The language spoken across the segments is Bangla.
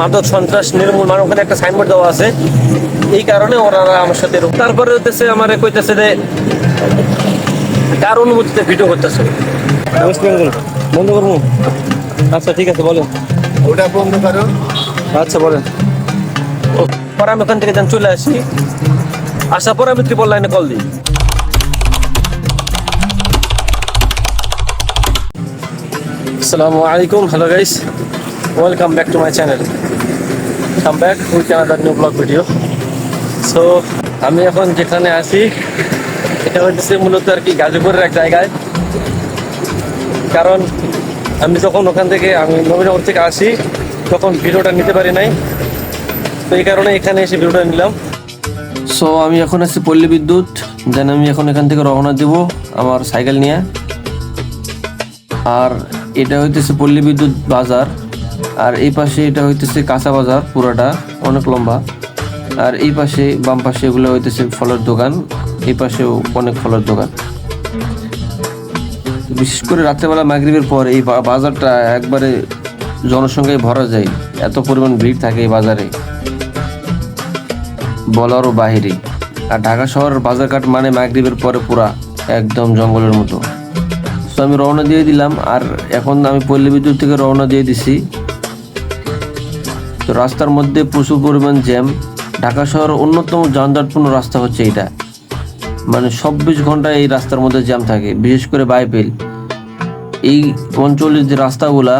মাদক সন্ত্রাস নির্মূল মানে ওখানে একটা সাইনবোর্ড দেওয়া আছে। এই কারণে ওরা আমার সাথে তারপরে হতেছে আমার কইতেছে যে কার অনুমতিতে ভিডিও করতেছে? ওয়েস্ট বেঙ্গল বন্ধ করব? আচ্ছা ঠিক আছে বলেন। ওটা বন্ধ করো। আচ্ছা বলেন। ও, পরে আমি ওখান থেকে যান চলে আসি। আসার পরে আমি ত্রিপল লাইনে কল দিই। আসসালামু আলাইকুম। Hello guys welcome back to my channel come back with another new blog video so আমি এখন যেখানে আছি, এটা হচ্ছে মূলত আর কি গাজীপুরের এক জায়গায়। কারণ আমি যখন ওখান থেকে, আমি নবীনগর থেকে আসি, তখন ভিডিওটা নিতে পারি নাই। তো এই কারণে এখানে এসে ভিডিওটা নিলাম। সো আমি এখন আছি পল্লী বিদ্যুৎ। দেন আমি এখন এখান থেকে রওনা দেব আমার সাইকেল নিয়ে। আর এটা হইতেছে পল্লী বিদ্যুৎ বাজার। আর এই পাশে এটা হইতেছে কাঁচা বাজার, পুরাটা, অনেক লম্বা। আর এই পাশে বাম পাশে এগুলো হইতেছে ফলের দোকান, এই পাশেও অনেক ফলের দোকান। বিশেষ করে রাত্রেবেলা মাগরিবের পর এই বাজারটা একবারে জনসংখ্যায় ভরা যায়, এত পরিমাণ ভিড় থাকে এই বাজারে। বলারও বাহিরে। আর ঢাকা শহরের বাজারঘাট মানে মাগরিবের পরে পুরা একদম জঙ্গলের মতো। তো আমি রওনা দিয়ে দিলাম, আর এখন আমি পল্লী বিদ্যুৎ থেকে রওনা দিয়ে দিছি। তো রাস্তার মধ্যে প্রচুর পরিমাণ জ্যাম। ঢাকা শহরের অন্যতম যানজটপূর্ণ রাস্তা হচ্ছে এটা মানে চব্বিশ ঘন্টায় এই রাস্তার মধ্যে জ্যাম থাকে, বিশেষ করে বাইপেল। এই অঞ্চলের যে রাস্তাগুলা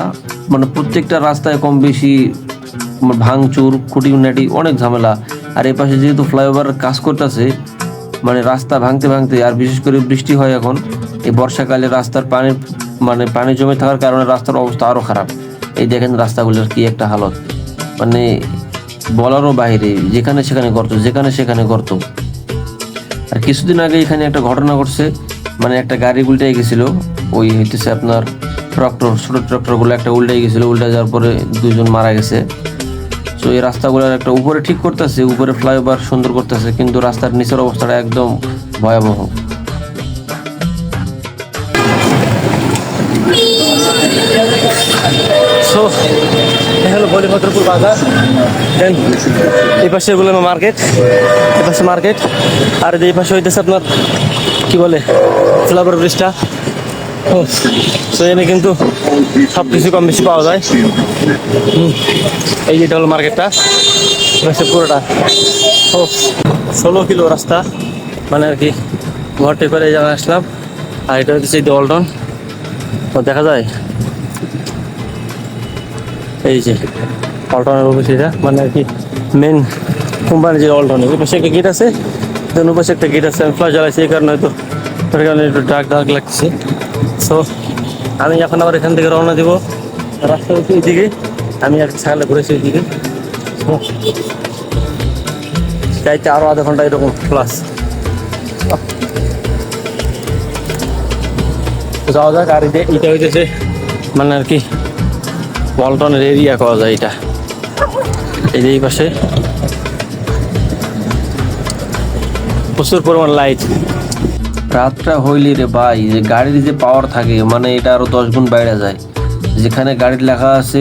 মানে প্রত্যেকটা রাস্তায় কম বেশি মানে ভাঙচুর, খুঁটিনাটি, অনেক ঝামেলা। আর এই পাশে যেহেতু ফ্লাইওভার কাজ করতেছে মানে রাস্তা ভাঙতে ভাঙতে, আর বিশেষ করে বৃষ্টি হয় এখন, এই বর্ষাকালে রাস্তার পানি মানে পানি জমে থাকার কারণে রাস্তার অবস্থা আরও খারাপ। এই দেখেন রাস্তাগুলোর কি একটা হালত। মানে বলারও বাইরে, যেখানে সেখানে গর্ত, যেখানে সেখানে গর্ত। আর কিছুদিন আগে এখানে একটা ঘটনা ঘটছে মানে একটা গাড়ি উল্টে গেছিল, ওই হইতেছে আপনার ট্রাক্টর, ছোট ট্রাক্টরগুলো একটা উল্টে গেছিল উল্টে যাওয়ার পরে দুজন মারা গেছে। তো এই রাস্তাগুলোর একটা উপরে ঠিক করতেছে, উপরে ফ্লাইওভার সুন্দর করতেছে, কিন্তু রাস্তার নিচের অবস্থাটা একদম ভয়াবহ। বলিভদ্রপুর বাজার। এই পাশে এগুলো মার্কেট। এই পাশে মার্কেট। আর এই পাশে হইতেছে আপনার, কি বলে ফ্লাইওভার ব্রিজটা। সো এখানে কিন্তু সব কিছু কম বেশি পাওয়া যায়। এই যেটা হলো মার্কেটটা। পাশে পুরোটা। ও, ষোলো কিলো রাস্তা। মানে আর কি, ঘরটি করে যাওয়া আসলাম। আর এটা হচ্ছে এই দলটন ও, দেখা যায়? এই যে অল্টনের অফিস এটা মানে আর কি মেন কোম্পানি যে অল্টনের ওই পাশে একটা গেট আছে দেন ওই পাশে একটা গেট আছে আমি ফ্লাশ জ্বালাইছি এই কারণে হয়তো ওর কারণে একটু ডাক ডাক লাগছে সো আমি এখন আবার এখান থেকে রওনা দিব। রাস্তা হচ্ছে এইদিকে আমি আর ছাগলে ঘুরেছি ওইদিকে So, যাইতে আরও আধা ঘণ্টা এরকম প্লাস যাওয়া যাক আর এটা হইতেছে মানে আর কি পল্টনের এরিয়া করা যায় এটা। এই যে এই পাশে। প্রচুর পরিমাণ লাইট রাতটা হইলি রে ভাই, যে গাড়ির যে পাওয়ার থাকে মানে এটা আরও দশ গুণ বাইরে যায়। যেখানে গাড়ির লেখা আছে,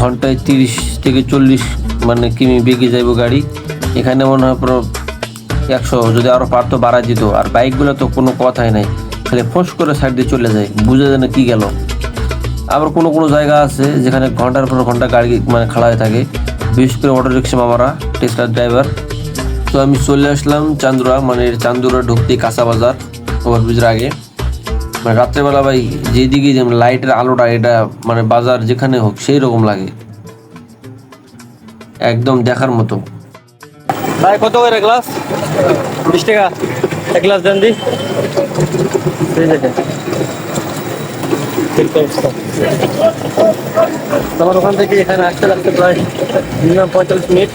ঘন্টায় তিরিশ থেকে চল্লিশ মানে কিমি বেগে যাইব গাড়ি। এখানে মনে হয় পুরো একশো, যদি আরও পারতো বাড়া দিত। আর বাইকগুলো তো কোনো কথাই নাই। খালি ফোঁস করে সাইড দিয়ে চলে যায়। বুঝে যায় না কি গেল। আবার কোনো কোনো জায়গা আছে যেখানে ঘণ্টার পর ঘণ্টা গাড়ি মানে খাড়া হয়ে থাকে। বিশেষ করে অটো রিক্সা মামারা টেসলার ড্রাইভার তো আমি চলে আসলাম চান্দুরা মানে চান্দুরা ঢুকতে কাঁচা বাজার ওভারব্রিজের আগে। মানে রাত্রেবেলা ভাই, যেদিকে যেমন লাইটের আলোটা, এটা মানে বাজার যেখানে হোক সেই রকম লাগে। একদম দেখার মতো। ভাই, কত করে গ্লাস বিশ টাকা। এক গ্লাস দেন দি। তোমার ওখান থেকে এখানে আসতে লাগতে প্রায় মিনিমাম পঁয়তাল্লিশ মিনিট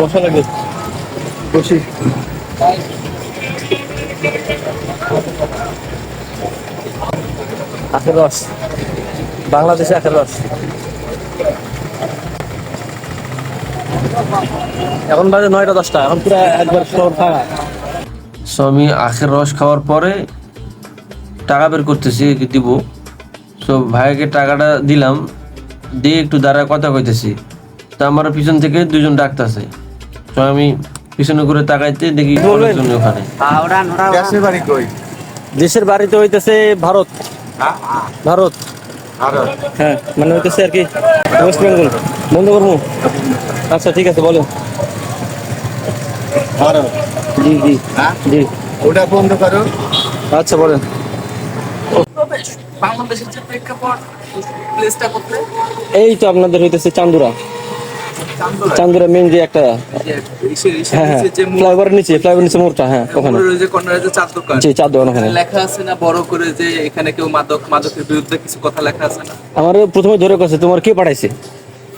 বসা লাগে। বসি। আখের রস। বাংলাদেশে আখের রস। এখন বাজে নয়টা দশটা। এখন পুরো একবার শহর সো আমি আখের রস খাওয়ার পরে টাকা বের করতেছি দিব। তো ভাইকে টাকাটা দিলাম দিয়ে একটু দাঁড়ায় কথা কইতেছি। তা আমার পিছন থেকে দুজন ডাকতেছে তো আমি পিছনে করে তাকাইতে দেখি ওখানে। দেশের বাড়ি কই? দেশের বাড়িতে হইতেছে ভারত। হ্যাঁ? ভারত। ভারত। হ্যাঁ মানে হইতেছে আর কি ওয়েস্ট বেঙ্গল। বন্ধ করব আচ্ছা ঠিক আছে বলো ভারত। জি জি। হ্যাঁ? জি। ওটা বন্ধ করো। আচ্ছা বলেন। বাংলাদেশের যে প্রেক্ষাপট প্লেসটা কোথায়? এই তো আপনাদের হইতেছে চান্দুরা। চান্দুরা। মেন যে একটা হ্যাঁ নিচে যে মোড় ফ্লাইওভারের নিচে ফ্লাইওভার নিচে মোড়টা ওখানে। যে কর্নারে যে চার দোকান। জি চার দোকান ওখানে। লেখা আছে না বড় করে যে এখানে কেউ মাদক মাদকের বিরুদ্ধে কিছু কথা লেখা আছে না? আমার প্রথমে ধরে কাছে তোমার কে পাঠাইছে?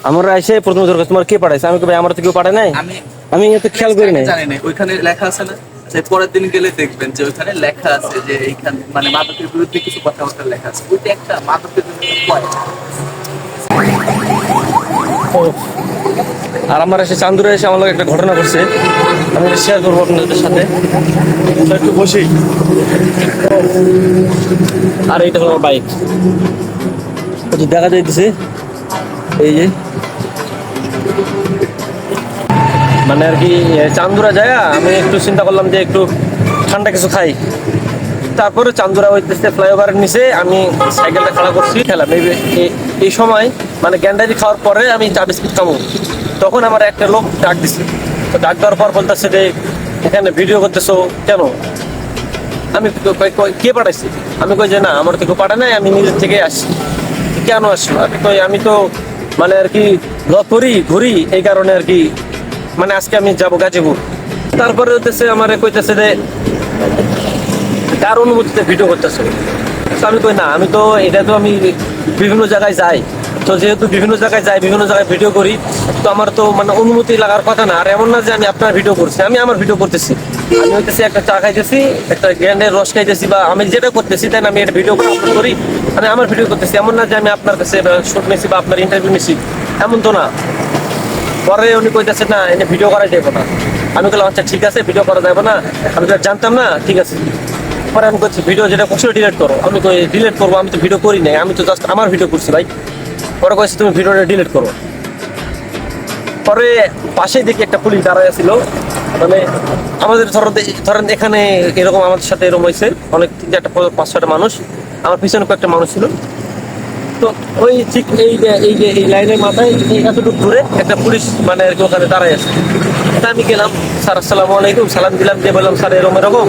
আমরা এসে প্রথমে ধরে তোমার কে পাঠাইছে? আমি কই আমার তো কেউ পাঠায় নাই? আমি আমি এত খেয়াল করি নাই। জানি না ওইখানে লেখা আছে না? যে পরের দিন গেলে দেখবেন যে ওইখানে লেখা আছে যে এইখানে মানে মাদকের বিরুদ্ধে কিছু কথাবার্তা লেখা আছে। ওইটা একটা মাদকের বিরুদ্ধে আর আমার এসে চান্দুরে এসে আমার একটা ঘটনা ঘটছে। আমি শেয়ার করব আপনাদের সাথে। একটু বসি আর এইটা হলো আমার বাইক দেখা যাইতেছে। এই যে। মানে আর কি চান্দুরা যায় আমি একটু চিন্তা করলাম যে একটু ঠান্ডা কিছু খাই। তারপরে চান্দুরা হইতেছে ফ্লাইওভারের নিচে আমি সাইকেলটা খাড়া করছি, খেলাম। এই সময় মানে গ্যান্ডারি খাওয়ার পরে আমি চা বিস্কিট খাব। তখন আমার একটা লোক ডাক দিছে। তো ডাক দেওয়ার পর বলতেছে যে, এখানে ভিডিও করতেছো কেন? আমি কে পাঠাইছি? আমি কই যে, না, আমার কেউ পাঠায় নাই, আমি নিজের থেকে আসছি। কেন আসছো আমি কই, আমি তো মানে আর কি করি ঘুরি, এই কারণে আর কি মানে আজকে আমি যাব গাজীপুর। তারপরে হতেছে আমার কইতেছে যে, কার অনুমতিতে ভিডিও করতেছে? আমি কই না, আমি তো এটা তো আমি বিভিন্ন জায়গায় যাই। তো যেহেতু বিভিন্ন জায়গায় যাই, বিভিন্ন জায়গায় ভিডিও করি, তো আমার তো মানে অনুমতি লাগার কথা না। আর এমন না যে আমি আপনার ভিডিও করছি, আমি আমার ভিডিও করতেছি। আমি হইতেছি একটা চা খাইতেছি, একটা গ্যান্ডের রস খাইতেছি বা আমি যেটা করতেছি, তাই আমি এটা ভিডিও করে আপলোড করি আমি আমার ভিডিও করতেছি। এমন না যে আমি আপনার কাছে শুট নিছি বা আপনার ইন্টারভিউ নিছি, এমন তো না। পরে উনি কইতেছে, না, এনে ভিডিও করা যাবে না। আমি বললাম আচ্ছা ঠিক আছে ভিডিও করা যাবে না। আমি তো জানতাম না, ঠিক আছে। পরে আমি করছি ভিডিও যেটা করছ ডিলিট করো। আমি কই ডিলিট করব? আমি তো ভিডিও করি নাই, আমি তো জাস্ট আমার ভিডিও করছি ভাই। পরে কইছে, তুমি ভিডিওটা ডিলিট করো। পরে পাশে দেখি একটা পুলিশ দাঁড়ায় ছিল মানে আমাদের ধরো ধরেন এখানে এরকম আমাদের সাথে এরকম হয়েছে অনেক চারটা পাঁচ ছটা মানুষ। আমার পিছনে কয়েকটা মানুষ ছিল। তো ওই ঠিক এই যে এই যে, এই লাইনের মাথায় এতটুকু একটা পুলিশ মানে আর কি ওখানে দাঁড়ায় আছে। তা আমি গেলাম, স্যার আলাইকুম। সালাম দিলাম, দিয়ে বললাম, স্যার, এরকম এরকম।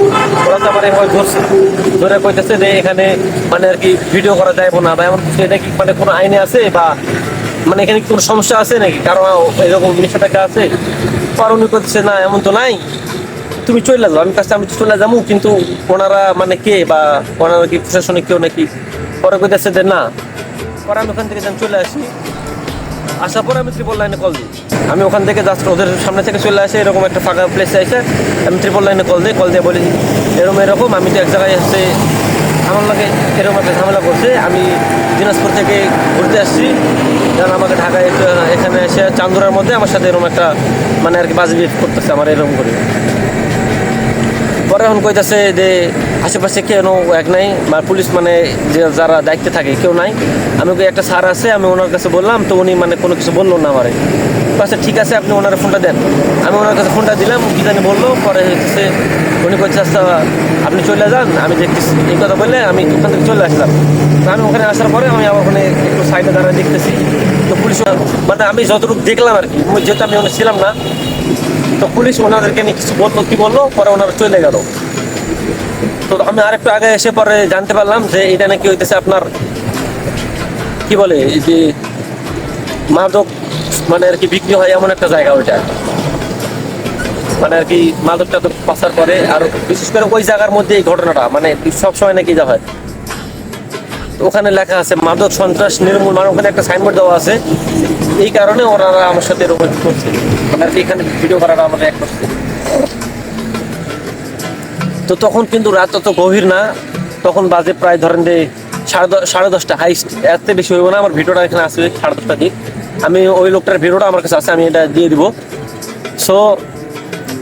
ওরা তো আমার ধরছে। ধরে কইতেছে যে, এখানে মানে আর কি ভিডিও করা যাইবো না। বা এমন এটা কি মানে কোনো আইনে আছে বা মানে এখানে কোনো সমস্যা আছে নাকি? কারণ এরকম নিষেধাজ্ঞা আছে। পর উনি করতেছে না, এমন তো নাই। তুমি চলে যাও, আমি কাছে, আমি চলে যাব। কিন্তু ওনারা মানে কে বা ওনারা কি প্রশাসনিক কেউ নাকি? পরে কইতেছে যে, না পরে আমি ওখান থেকে যখন চলে আসি। আসার পরে আমি ত্রিপল লাইনে কল দিই। আমি ওখান থেকে জাস্ট ওদের সামনে থেকে চলে আসে, এরকম একটা ফাঁকা প্লেসে এসে আমি ত্রিপল লাইনে কল দিই কল দিয়ে বলি, এরকম এরকম, আমি তো এক জায়গায় এসে আমার লাগে এরকম একটা ঝামেলা করছে, আমি দিনাজপুর থেকে ঘুরতে আসছি। যেন আমাকে ঢাকায় এখানে এসে চান্দুরার মধ্যে আমার সাথে এরকম একটা মানে আর কি বাজে করতেছে, আমার এরকম করে। পরে এখন কইতাছে যে আশেপাশে কেউ এক নাই, বা পুলিশ মানে যারা দায়িত্বে থাকে কেউ নাই। আমি একটা স্যার আছে, আমি ওনার কাছে বললাম, তো উনি মানে কোনো কিছু বলল না আমারে। আচ্ছা ঠিক আছে, আপনি ওনার ফোনটা দেন। আমি ওনার কাছে ফোনটা দিলাম, কি জানি বলল, পরে হচ্ছে উনি কইছে আচ্ছা আপনি চলে যান, আমি দেখতেছি। এই কথা বললে আমি ওখান থেকে চলে আসলাম। আমি ওখানে আসার পরে আমি আবার ওখানে একটু সাইডে দাঁড়ায় দেখতেছি। তো পুলিশ মানে আমি যতটুকু দেখলাম আর কি, যেহেতু আমি ওখানে ছিলাম না তো পুলিশ ওনাদেরকে নিয়ে কিছু বলল, কি বলল? পরে ওনারা চলে গেল। তো আমি আরেকটু আগে এসে পরে জানতে পারলাম যে এটা নাকি হইতেছে আপনার, কি বলে যে মাদক মানে আর কি বিক্রি হয় এমন একটা জায়গা ওইটা। মানে আর কি মাদকটা তো পাচার করে, আর বিশেষ করে ওই জায়গার মধ্যে এই ঘটনাটা মানে সবসময় নাকি যা হয়। ওখানে লেখা আছে, মাদক সন্ত্রাস নির্মূল মানে ওখানে একটা সাইনবোর্ড দেওয়া আছে। এই কারণে ওনারা আমার সাথে এরকম করছে। মানে এখানে ভিডিও করাটা আমাদের এক করছে। তো তখন কিন্তু রাত তত গভীর না, তখন বাজে প্রায় ধরেন যে সাড়ে সাড়ে দশটা, হাইস্ট, এত বেশি হইব না, আমার ভিডিওটা এখানে আসবে সাড়ে দশটা দিক। আমি ওই লোকটার ভিডিওটা আমার কাছে আছে, আমি এটা দিয়ে দিব। সো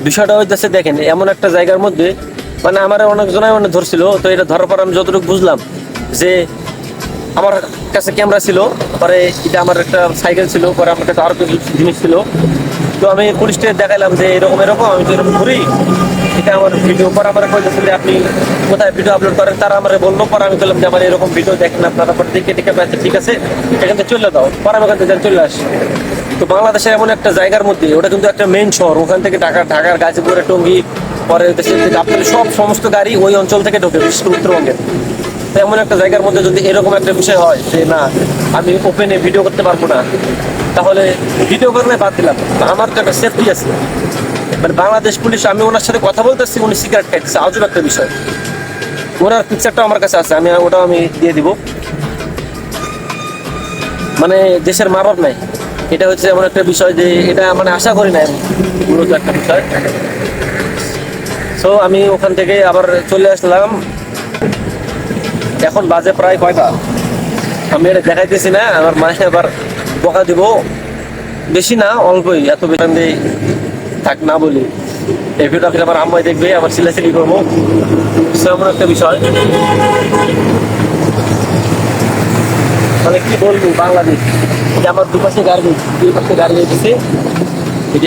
বিষয়টা হইতেছে, দেখেন, এমন একটা জায়গার মধ্যে মানে আমার অনেক জনাই অনেক ধরছিল, তো এটা ধরার পর আমি যতটুকু বুঝলাম যে আমার কাছে ক্যামেরা ছিল, পরে এটা আমার একটা সাইকেল ছিল, পরে আমার কাছে আরও কিছু জিনিস ছিল। তো আমি পুলিশকে দেখাইলাম যে এরকম এরকম, আমি তো এরকম ঘুরি এটা আমার ভিডিও পরে আমার কইতেছে আপনি কোথায় ভিডিও আপলোড করেন? তারা আমার বলল, পরে আমি বললাম যে আমার এরকম ভিডিও দেখেন আপনারা, পরে দেখে দেখে আচ্ছা ঠিক আছে এখান থেকে চলে দাও। পরে আমি ওখান থেকে চলে আসি। তো বাংলাদেশের এমন একটা জায়গার মধ্যে, ওটা কিন্তু একটা মেন শহর, ওখান থেকে ঢাকা, ঢাকার গাজীপুরে, টঙ্গী, পরে দেশের আপনার সব সমস্ত গাড়ি ওই অঞ্চল থেকে ঢোকে বিশেষ করে উত্তরবঙ্গের। এমন একটা জায়গার মধ্যে যদি এরকম একটা বিষয় হয় যে না, আমি ওপেনে ভিডিও করতে পারব না, তাহলে ভিডিও করলে বাদ দিলাম। আমার তো একটা সেফটি আছে। মানে বাংলাদেশ পুলিশ, আমি ওনার সাথে কথা বলতেছি, উনি সিগারেট খাইতেছে। আজব একটা বিষয়। ওনার পিকচারটা আমার কাছে আছে, আমি ওটাও আমি দিয়ে দিব। মানে দেশের মা বাপ নাই। এটা হচ্ছে এমন একটা বিষয় যে এটা মানে আশা করি না আমি। একটা বিষয়। তো আমি ওখান থেকে আবার চলে আসলাম। এখন বাজে প্রায় কয়টা? আমি এটা দেখাইতেছি না, আমার মায়ে আবার বকা দিব। বেশি না, অল্পই, এত বেশি থাক না বলি। এই ভিডিওটা ফিরে আমার আম্মাই দেখবে আবার সিলাসিলি করব। এমন একটা বিষয়। মানে কি বলব, বাংলাদেশ। যে আমার দুপাশে গাড়ি এই পাশে গাড়ি যেতেছে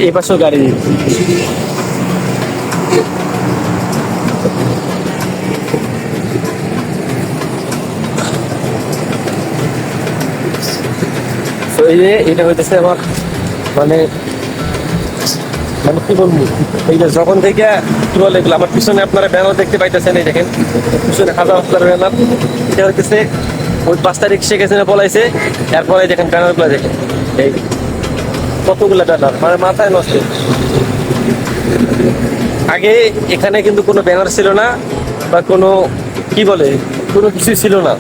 এই পাশেও গাড়ি যেতেছে এটা হইতেছে আমার মানে মানে কি বলব? এই যে যখন থেকে কি বলে আমার পিছনে আপনারা ব্যানার দেখতে পাইতেছেন, এই দেখেন, পিছনে হাজার হাজার ব্যানার। এটা হইতেছে, ওই পাঁচ তারিখ শেখ হাসিনা বলাইছে এরপরে দেখেন ব্যানারগুলো দেখেন। এই কতগুলো ব্যানার মানে মাথায় নষ্ট। আগে এখানে কিন্তু কোনো ব্যানার ছিল না, বা কোনো, কি বলে, কোনো কিছু ছিল না।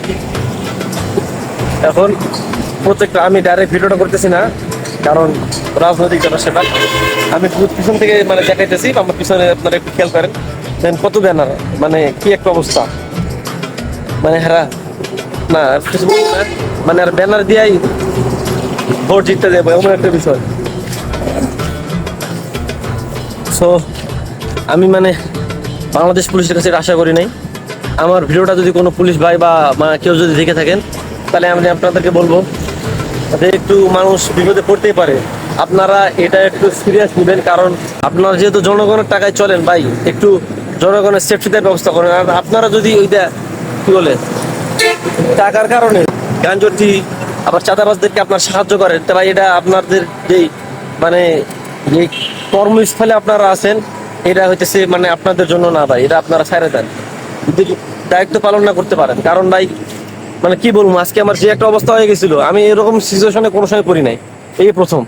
এখন প্রত্যেকটা আমি ডাইরেক্ট ভিডিওটা করতেছি না, কারণ রাজনৈতিক সেটা আমি পিছন থেকে মানে দেখাইতেছি, আমার পিছনে আপনারা একটু খেয়াল করেন। দেন কত ব্যানার মানে কি একটা অবস্থা? মানে হ্যাঁ না কিছু না। মানে আর ব্যানার দিয়াই ভোট জিততে যাব, এমন একটা বিষয়। সো আমি মানে বাংলাদেশ পুলিশের কাছে আশা করি নাই। আমার ভিডিওটা যদি কোনো পুলিশ ভাই বা কেউ যদি দেখে থাকেন, তাহলে আমি আপনাদেরকে বলব। যে একটু মানুষ বিপদে পড়তেই পারে। আপনারা এটা একটু সিরিয়াস নেবেন, কারণ আপনারা যেহেতু জনগণের টাকায় চলেন ভাই, একটু জনগণের সেফটিদের ব্যবস্থা করেন। আর আপনারা যদি ওইটা কি বলে, টাকার কারণে গাঞ্জটি আবার চাঁদাবাজদেরকে আপনার সাহায্য করেন, তা ভাই এটা আপনাদের যেই মানে যে কর্মস্থলে আপনারা আছেন, এটা হইতেছে মানে আপনাদের জন্য না ভাই, এটা আপনারা ছাড়ে দেন। দায়িত্ব পালন না করতে পারেন। কারণ ভাই মানে কি বলব, আজকে আমার যে একটা অবস্থা হয়ে গেছিল, আমি এরকম সিচুয়েশনে কোনো সময় পড়ি নাই। এই প্রথম।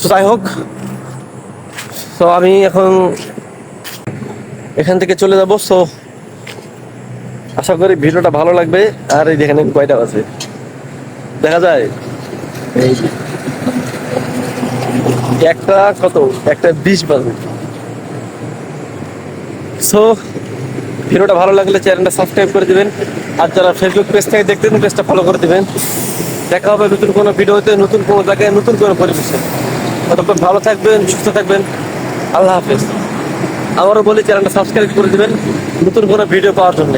তো যাই হোক। তো আমি এখন এখান থেকে চলে যাব। সো আশা করি ভিডিওটা ভালো লাগবে। আর এই দেখেন কয়টা আছে দেখা যায়। এই একটা কত? একটা বিশ বাজে। সো ভিডিওটা ভালো লাগলে চ্যানেলটা সাবস্ক্রাইব করে দিবেন। আর যারা ফেসবুক পেজ থেকে দেখতেন পেজটা ফলো করে দেবেন। দেখা হবে নতুন কোনো ভিডিওতে, নতুন কোনো জায়গায়, নতুন কোনো পরিবেশে। ততক্ষণ ভালো থাকবেন, সুস্থ থাকবেন। আল্লাহ হাফেজ। আবারও বলি, চ্যানেলটা সাবস্ক্রাইব করে দেবেন নতুন কোনো ভিডিও পাওয়ার জন্য.